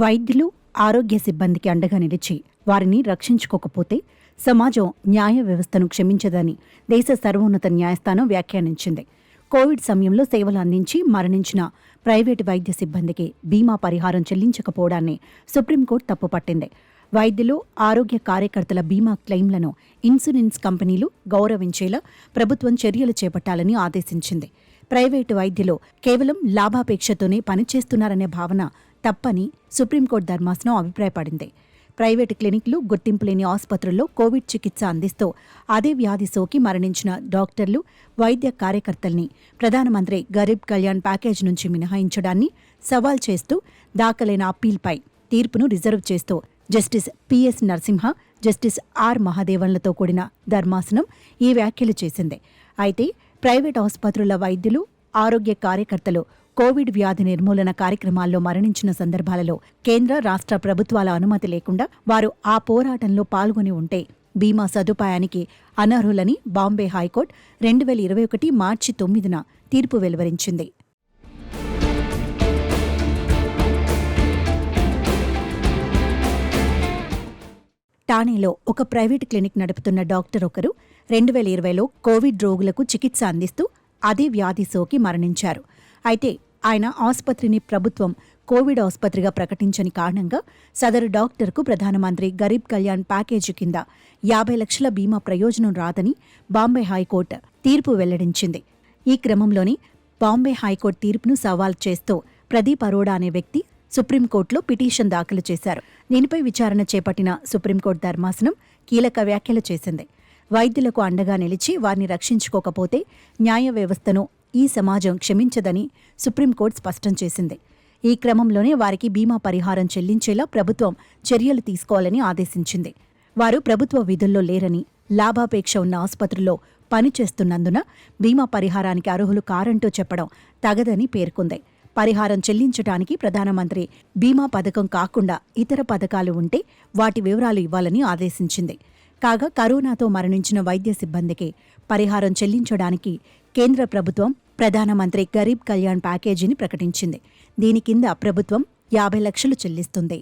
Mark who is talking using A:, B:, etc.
A: వైద్యులు ఆరోగ్య సిబ్బందికి అండగా నిలిచి వారిని రక్షించుకోకపోతే సమాజం న్యాయ వ్యవస్థను క్షమించదని దేశ సర్వోన్నత న్యాయస్థానం వ్యాఖ్యానించింది. కోవిడ్ సమయంలో సేవలు అందించి మరణించిన ప్రైవేటు వైద్య సిబ్బందికి బీమా పరిహారం చెల్లించకపోవడాన్ని సుప్రీంకోర్టు తప్పుపట్టింది వైద్యులు ఆరోగ్య కార్యకర్తల బీమా క్లెయిమ్లను ఇన్సూరెన్స్ కంపెనీలు గౌరవించేలా ప్రభుత్వం చర్యలు చేపట్టాలని ఆదేశించింది. ప్రైవేటు వైద్యులు కేవలం లాభాపేక్షతోనే పనిచేస్తున్నారనే భావన తప్పని సుప్రీంకోర్టు ధర్మాసనం అభిప్రాయపడింది. ప్రైవేటు క్లినిక్లు గుర్తింపు లేని ఆసుపత్రుల్లో కోవిడ్ చికిత్స అందిస్తూ అదే వ్యాధి సోకి మరణించిన డాక్టర్లు వైద్య కార్యకర్తల్ని ప్రధానమంత్రి గరీబ్ కళ్యాణ్ ప్యాకేజ్ నుంచి మినహాయించడాన్ని సవాల్ చేస్తూ దాఖలైన అప్పీల్పై తీర్పును రిజర్వ్ చేస్తూ justice P S Narasimha justice R మహాదేవన్లతో కూడిన ధర్మాసనం ఈ వ్యాఖ్యలు చేసింది. అయితే ప్రైవేట్ ఆసుపత్రుల వైద్యులు ఆరోగ్య కార్యకర్తలు కోవిడ్ వ్యాధి నిర్మూలన కార్యక్రమాల్లో మరణించిన సందర్భాలలో కేంద్ర రాష్ట్ర ప్రభుత్వాల అనుమతి లేకుండా వారు ఆ పోరాటంలో పాల్గొని ఉంటే బీమా సదుపాయానికి అనర్హులని బాంబే హైకోర్టు రెండు వేల ఇరవై ఒకటి మార్చి తొమ్మిదిన తీర్పు వెలువరించింది. ఠాణేలో ఒక ప్రైవేట్ క్లినిక్ నడుపుతున్న డాక్టర్ ఒకరు రెండు వేల ఇరవైలో కోవిడ్ రోగులకు చికిత్స అందిస్తూ అదే వ్యాధి సోకి మరణించారు. అయితే ఆయన ఆసుపత్రిని ప్రభుత్వం కోవిడ్ ఆసుపత్రిగా ప్రకటించని కారణంగా సదరు డాక్టర్కు ప్రధానమంత్రి గరీబ్ కళ్యాణ్ ప్యాకేజీ కింద యాభై లక్షల బీమా ప్రయోజనం రాదని బాంబే హైకోర్టు తీర్పు వెల్లడించింది. ఈ క్రమంలోనే బాంబే హైకోర్టు తీర్పును సవాల్ చేస్తూ ప్రదీప్ అరోడా అనే వ్యక్తి సుప్రీంకోర్టులో పిటిషన్ దాఖలు చేశారు. దీనిపై విచారణ చేపట్టిన సుప్రీంకోర్టు ధర్మాసనం కీలక వ్యాఖ్యలు చేసింది. వైద్యులకు అండగా నిలిచి వారిని రక్షించుకోకపోతే న్యాయ వ్యవస్థను ఈ సమాజం క్షమించదని సుప్రీంకోర్టు స్పష్టం చేసింది. ఈ క్రమంలోనే వారికి బీమా పరిహారం చెల్లించేలా ప్రభుత్వం చర్యలు తీసుకోవాలని ఆదేశించింది. వారు ప్రభుత్వ విధుల్లో లేరని లాభాపేక్ష ఉన్న ఆసుపత్రిలో పనిచేస్తున్నందున బీమా పరిహారానికి అర్హులు కారంటూ చెప్పడం తగదని పేర్కొంది. పరిహారం చెల్లించడానికి ప్రధానమంత్రి బీమా పథకం కాకుండా ఇతర పథకాలు ఉంటే వాటి వివరాలు ఇవ్వాలని ఆదేశించింది. కాగా కరోనాతో మరణించిన వైద్య సిబ్బందికి పరిహారం చెల్లించడానికి కేంద్ర ప్రభుత్వం ప్రధానమంత్రి గరీబ్ కళ్యాణ్ ప్యాకేజీని ప్రకటించింది. దీని కింద ప్రభుత్వం యాభై లక్షలు చెల్లిస్తుంది.